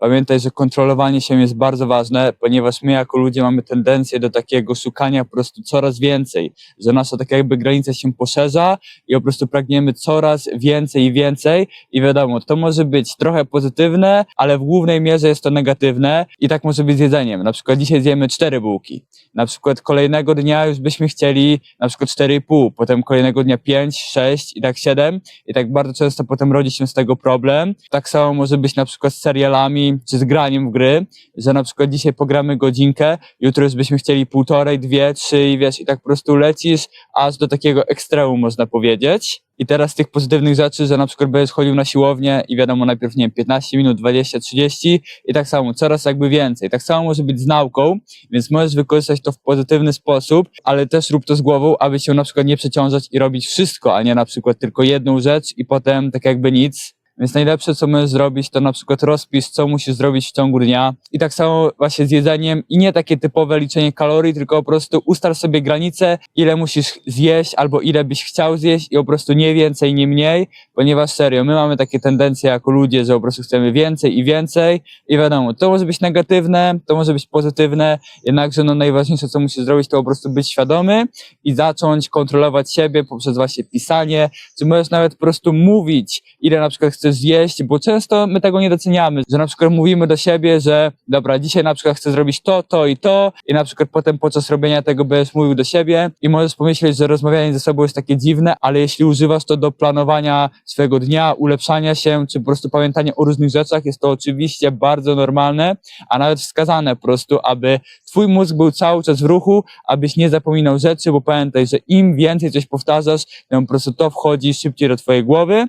Pamiętaj, że kontrolowanie się jest bardzo ważne, ponieważ my jako ludzie mamy tendencję do takiego szukania po prostu coraz więcej, że nasza tak jakby granica się poszerza i po prostu pragniemy coraz więcej i więcej i wiadomo, to może być trochę pozytywne, ale w głównej mierze jest to negatywne i tak może być z jedzeniem. Na przykład dzisiaj zjemy cztery bułki, na przykład kolejnego dnia już byśmy chcieli na przykład 4,5, potem kolejnego dnia 5, 6 i tak 7 i tak bardzo często potem rodzi się z tego problem. Tak samo może być na przykład z serialami czy z graniem w gry, że na przykład dzisiaj pogramy godzinkę, jutro już byśmy chcieli półtorej, dwie, trzy i wiesz i tak po prostu lecisz aż do takiego ekstremu można powiedzieć. I teraz tych pozytywnych rzeczy, że na przykład będziesz chodził na siłownię i wiadomo, najpierw nie wiem, 15 minut, 20, 30 i tak samo, coraz jakby więcej. Tak samo może być z nauką, więc możesz wykorzystać to w pozytywny sposób, ale też rób to z głową, aby się na przykład nie przeciążać i robić wszystko, a nie na przykład tylko jedną rzecz i potem tak jakby nic. Więc najlepsze, co możesz zrobić, to na przykład rozpisz, co musisz zrobić w ciągu dnia. I tak samo właśnie z jedzeniem i nie takie typowe liczenie kalorii, tylko po prostu ustal sobie granice, ile musisz zjeść albo ile byś chciał zjeść i po prostu nie więcej, nie mniej, ponieważ serio, my mamy takie tendencje jako ludzie, że po prostu chcemy więcej i więcej i wiadomo, to może być negatywne, to może być pozytywne, jednakże no najważniejsze, co musisz zrobić, to po prostu być świadomy i zacząć kontrolować siebie poprzez właśnie pisanie, czy możesz nawet po prostu mówić, ile na przykład chcesz zjeść, bo często my tego nie doceniamy, że na przykład mówimy do siebie, że dobra, dzisiaj na przykład chcę zrobić to, to i to i na przykład potem podczas robienia tego będziesz mówił do siebie i możesz pomyśleć, że rozmawianie ze sobą jest takie dziwne, ale jeśli używasz to do planowania swojego dnia, ulepszania się, czy po prostu pamiętania o różnych rzeczach, jest to oczywiście bardzo normalne, a nawet wskazane po prostu, aby twój mózg był cały czas w ruchu, abyś nie zapominał rzeczy, bo pamiętaj, że im więcej coś powtarzasz, tym po prostu to wchodzi szybciej do twojej głowy.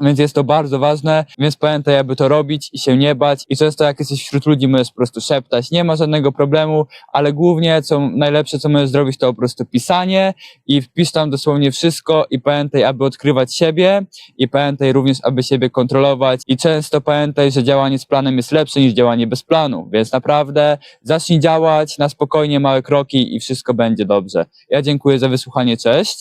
Więc jest to bardzo ważne, więc pamiętaj, aby to robić i się nie bać. I często jak jesteś wśród ludzi, możesz po prostu szeptać, nie ma żadnego problemu, ale głównie co najlepsze, co możesz zrobić, to po prostu pisanie i wpisz tam dosłownie wszystko i pamiętaj, aby odkrywać siebie i pamiętaj również, aby siebie kontrolować i często pamiętaj, że działanie z planem jest lepsze niż działanie bez planu, więc naprawdę zacznij działać na spokojnie, małe kroki i wszystko będzie dobrze. Ja dziękuję za wysłuchanie, cześć.